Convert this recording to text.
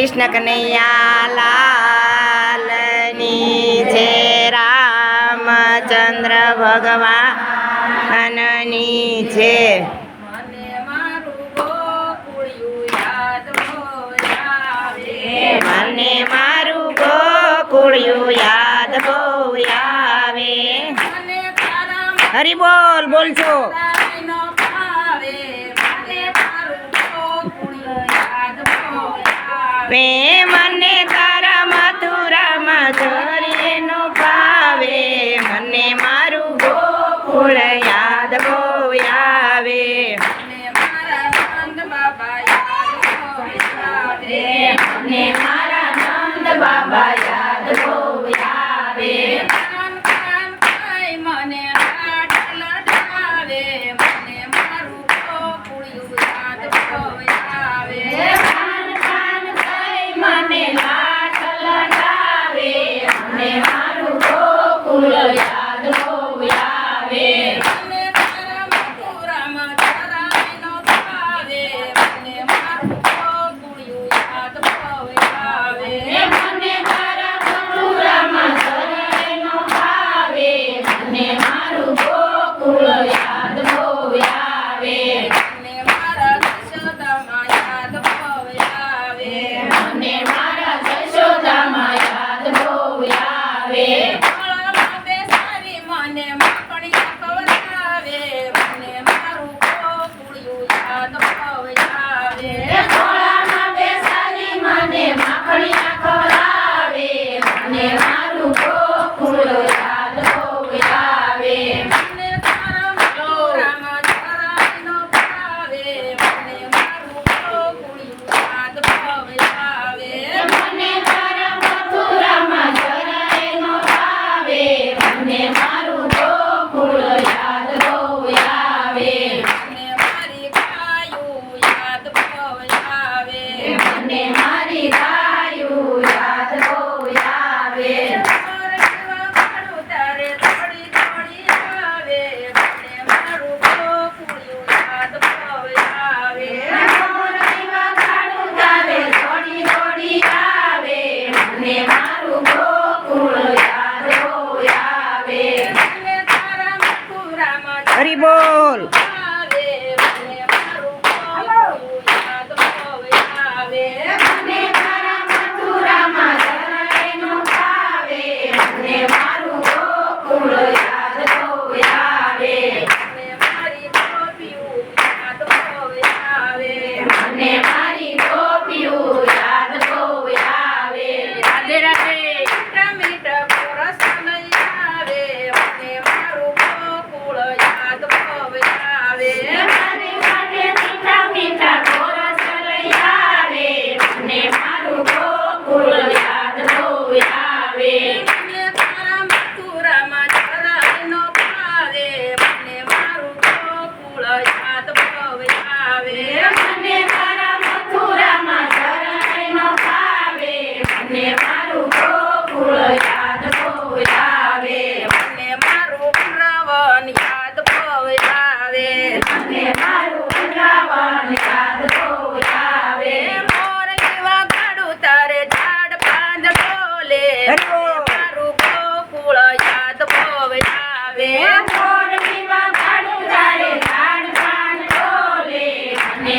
કૃષ્ણ કનૈયા લાલની જય રામચંદ્ર ભગવાનની છે મને મારું ગોકુળિયું યાદ બહુ આવે. અરી બોલ બોલ છો વે મને તારા મથુરામાં નું ભાવે. મને મારું ગોકુળ યાદ બહુ આવે. મને મારા નંદ બાબા યાદ Gloria হরি বল વૃંદાવન યાદ ભવ આવે. મને મારું વૃંદાવન યાદ ભવ આવે. મોર તારે ઝાડ પાંદ ડોલે મારું ગોકુળ યાદ ભવ આવે. મોર તારે ઝાડ પાંદ ડોલે મને